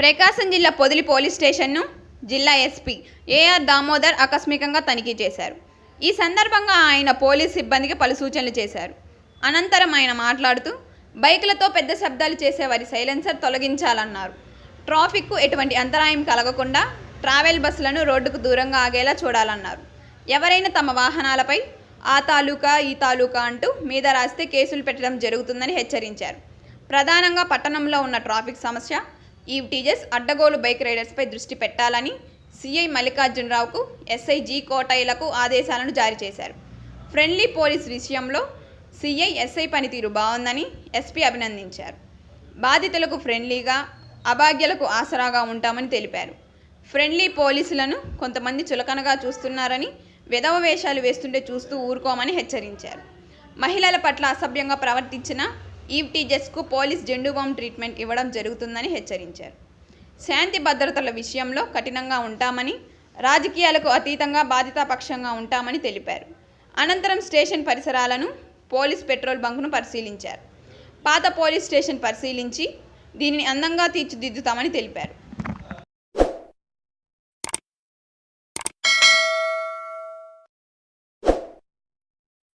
ప్రకాశం జిల్లా పొదిలి పోలీస్ స్టేషన్ను జిల్లా ఎస్పీ ఏఆర్ దామోదర్ ఆకస్మికంగా తనిఖీ చేశారు. ఈ సందర్భంగా ఆయన పోలీస్ సిబ్బందికి పలు సూచనలు చేశారు. అనంతరం ఆయన మాట్లాడుతూ బైకులతో పెద్ద శబ్దాలు చేసే వారి సైలెన్సర్ తొలగించాలన్నారు. ట్రాఫిక్కు ఎటువంటి అంతరాయం కలగకుండా ట్రావెల్ బస్సులను రోడ్డుకు దూరంగా ఆగేలా చూడాలన్నారు. ఎవరైనా తమ వాహనాలపై ఆ తాలూకా ఈ తాలూకా అంటూ మీద రాస్తే కేసులు పెట్టడం జరుగుతుందని హెచ్చరించారు. ప్రధానంగా పట్టణంలో ఉన్న ట్రాఫిక్ సమస్య ఈ టీజెస్ అడ్డగోలు బైక్ రైడర్స్పై దృష్టి పెట్టాలని సిఐ మల్లికార్జునరావుకు ఎస్ఐ జి కోటయ్యలకు ఆదేశాలను జారీ చేశారు. ఫ్రెండ్లీ పోలీస్ విషయంలో సిఐ ఎస్ఐ పనితీరు బాగుందని ఎస్పీ అభినందించారు. బాధితులకు ఫ్రెండ్లీగా అభాగ్యులకు ఆసరాగా ఉంటామని తెలిపారు. ఫ్రెండ్లీ పోలీసులను కొంతమంది చులకనగా చూస్తున్నారని విధవ వేషాలు వేస్తుంటే చూస్తూ ఊరుకోమని హెచ్చరించారు. మహిళల పట్ల అసభ్యంగా ప్రవర్తించిన ఈవ్టీజెస్కు పోలీస్ జెండుబామ్ ట్రీట్మెంట్ ఇవ్వడం జరుగుతుందని హెచ్చరించారు. శాంతి భద్రతల విషయంలో కఠినంగా ఉంటామని రాజకీయాలకు అతీతంగా బాధితాపక్షంగా ఉంటామని తెలిపారు. అనంతరం స్టేషన్ పరిసరాలను పోలీస్ పెట్రోల్ బంకును పరిశీలించారు. పాత పోలీస్ స్టేషన్ పరిశీలించి దీనిని అందంగా తీర్చిదిద్దుతామని తెలిపారు.